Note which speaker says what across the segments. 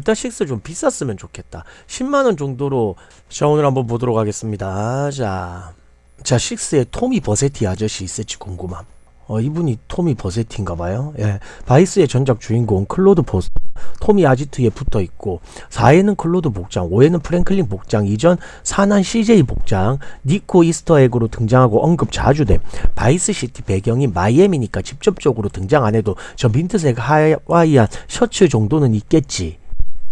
Speaker 1: 6좀 비쌌으면 좋겠다. 10만원 정도로 자 오늘 한번 보도록 하겠습니다. 자, 자 6에 토미 버세티 아저씨 있을지 궁금함. 어 이분이 토미 버세티인가 봐요. 예. 바이스의 전작 주인공 클로드 보스 토미 아지트에 붙어 있고 4회는 클로드 복장, 5회는 프랭클린 복장, 이전 산한 CJ 복장, 니코 이스터에그로 등장하고 언급 자주 됨. 바이스 시티 배경이 마이애미니까 직접적으로 등장 안 해도 저 민트색 하와이안 셔츠 정도는 있겠지.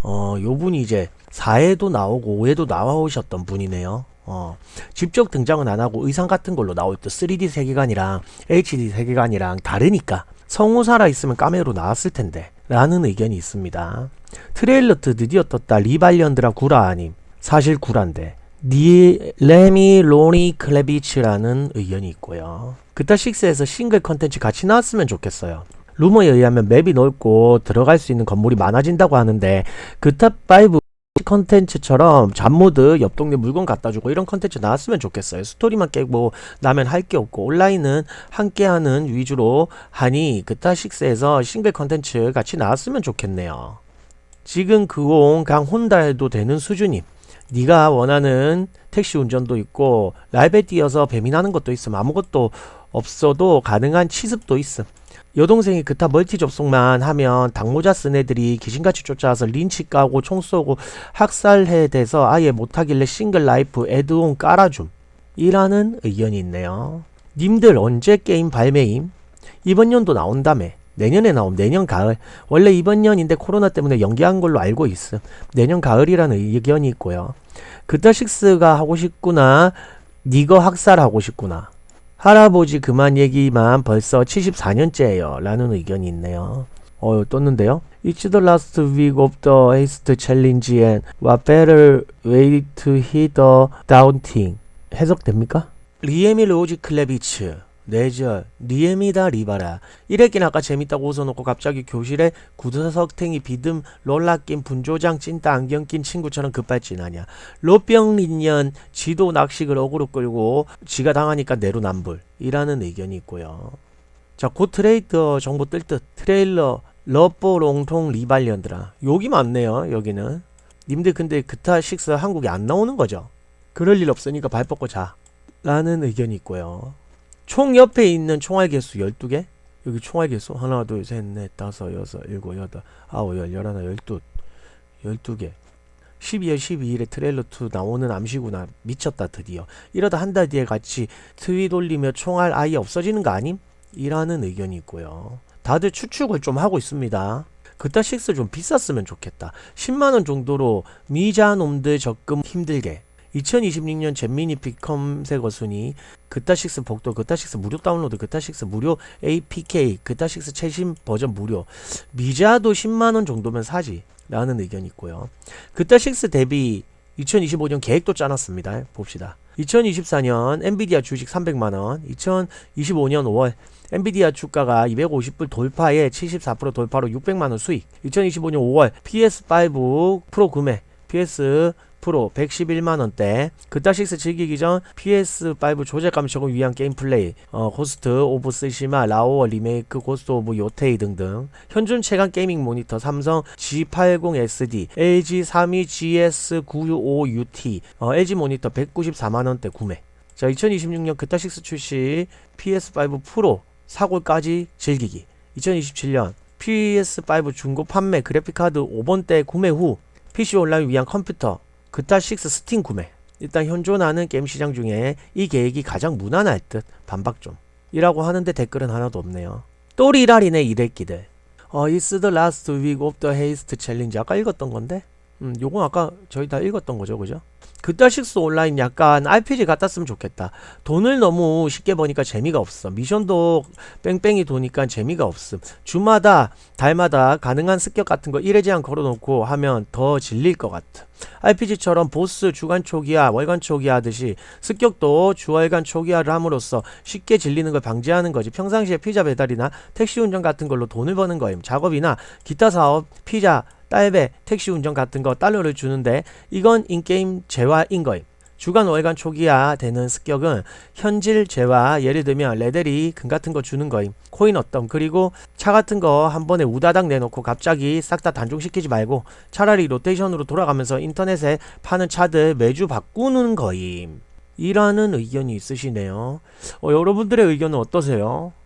Speaker 1: 어, 요 분이 이제 4회도 나오고 5회도 나와오셨던 분이네요. 어, 직접 등장은 안 하고 의상 같은 걸로 나올 때 3D 세계관이랑 HD 세계관이랑 다르니까 성우 살아 있으면 까메로 나왔을 텐데 라는 의견이 있습니다. 트레일러 트 드디어 떴다 리발리언드라 구라 아님 사실 구라인데 니 레미 로니 클레비치라는 의견이 있고요. 그타 6에서 싱글 컨텐츠 같이 나왔으면 좋겠어요. 루머에 의하면 맵이 넓고 들어갈 수 있는 건물이 많아진다고 하는데 그타 5 컨텐츠처럼 잡모드 옆 동네 물건 갖다 주고 이런 컨텐츠 나왔으면 좋겠어요. 스토리만 깨고 나면 할 게 없고 온라인은 함께하는 위주로 하니 그타 6에서 싱글 컨텐츠 같이 나왔으면 좋겠네요. 지금 그공 강 혼다 해도 되는 수준임. 네가 원하는 택시 운전도 있고 라이브에 뛰어서 배민하는 것도 있음 아무것도 없어도 가능한 치습도 있음. 여동생이 그타 멀티 접속만 하면 당모자 쓴 애들이 귀신같이 쫓아와서 린치 까고 총 쏘고 학살해 대서 아예 못하길래 싱글 라이프 애드온 깔아줌. 이라는 의견이 있네요. 님들 언제 게임 발매임? 이번 연도 나온다며. 내년에 나옴. 내년 가을. 원래 이번 년인데 코로나 때문에 연기한 걸로 알고 있음. 내년 가을이라는 의견이 있고요. 그타 식스가 하고 싶구나. 니거 학살하고 싶구나. 할아버지 그만 얘기만 벌써 74년째예요. 라는 의견이 있네요. 어, 떴는데요. It's the last week of the haste challenge and what better way to hit the doubting. 해석됩니까? 리에미 로지 클레비츠. 뇌절, 리에미다 리바라. 이랬긴 아까 재밌다고 웃어놓고 갑자기 교실에 구두석탱이 비듬 롤라 낀 분조장 찐따 안경 낀 친구처럼 급발진하냐. 로병린년 지도 낚식을 어그로 끌고 지가 당하니까 내로남불. 이라는 의견이 있고요. 자, 곧 트레이더 정보 뜰 듯. 트레일러 러뽀롱통 리발리언드라. 여기 많네요, 여기는. 님들 근데 그타 6 한국에 안 나오는 거죠? 그럴 일 없으니까 발 뻗고 자. 라는 의견이 있고요. 총 옆에 있는 총알 개수 12개? 여기 총알 개수 하나, 둘, 셋, 넷, 다섯, 여섯, 일곱, 여덟, 아홉, 열, 열하나, 열두, 열두 개. 12월 12일에 트레일러 2 나오는 암시구나. 미쳤다 드디어. 이러다 한 달 뒤에 같이 트윗 올리며 총알 아예 없어지는 거 아님? 이라는 의견이 있고요. 다들 추측을 좀 하고 있습니다. 그타 6좀 비쌌으면 좋겠다. 10만원 정도로 미자 놈들 적금 힘들게. 2026년 잼미니 픽 검색어 순위 그타6 복도 그타6 무료 다운로드 그타6 무료 APK 그타6 최신 버전 무료. 미자도 10만원 정도면 사지. 라는 의견이 있고요. 그타6 대비 2025년 계획도 짜놨습니다. 봅시다. 2024년 엔비디아 주식 300만원. 2025년 5월 엔비디아 주가가 250불 돌파에 74% 돌파로 600만원 수익. 2025년 5월 PS5 프로 구매 PS 프로 111만원대 그타6 즐기기 전 PS5 조작감 적응 위한 게임 플레이 어, 고스트 오브 스시마 라오어 리메이크 고스트 오브 요테이 등등. 현존 최강 게이밍 모니터 삼성 G80SD LG 32 GS965UT 어, LG 모니터 194만원대 구매. 자 2026년 그타6 출시 PS5 프로 사골까지 즐기기. 2027년 PS5 중고 판매 그래픽카드 5번대 구매 후 PC 온라인 위한 컴퓨터 그타6 스팀 구매. 일단 현존하는 게임 시장 중에 이 계획이 가장 무난할 듯 반박 좀. 이라고 하는데 댓글은 하나도 없네요. 또 리라리네 이래끼들. 어 It's the last week of the 아까 읽었던 건데? 음 요건 아까 저희 다 읽었던 거죠 그죠 그타6 온라인 약간 RPG 같았으면 좋겠다. 돈을 너무 쉽게 버니까 재미가 없어. 미션도 뺑뺑이 도니까 재미가 없음. 주마다 달마다 가능한 습격 같은 거 1회 제한 걸어놓고 하면 더 질릴 것 같아. RPG처럼 보스 주간 초기화 월간 초기화 하듯이 습격도 주월간 초기화를 함으로써 쉽게 질리는 걸 방지하는 거지. 평상시에 피자 배달이나 택시 운전 같은 걸로 돈을 버는 거임. 작업이나 기타 사업 피자 딸배 택시 운전 같은 거 달러를 주는데 이건 인게임 재화인 거임. 주간 월간 초기화 되는 습격은 현질 재화 예를 들면 레벨이 금 같은 거 주는 거임. 코인 어떤 그리고 차 같은 거 한 번에 우다닥 내놓고 갑자기 싹 다 단종시키지 말고 차라리 로테이션으로 돌아가면서 인터넷에 파는 차들 매주 바꾸는 거임. 이라는 의견이 있으시네요. 어, 여러분들의 의견은 어떠세요?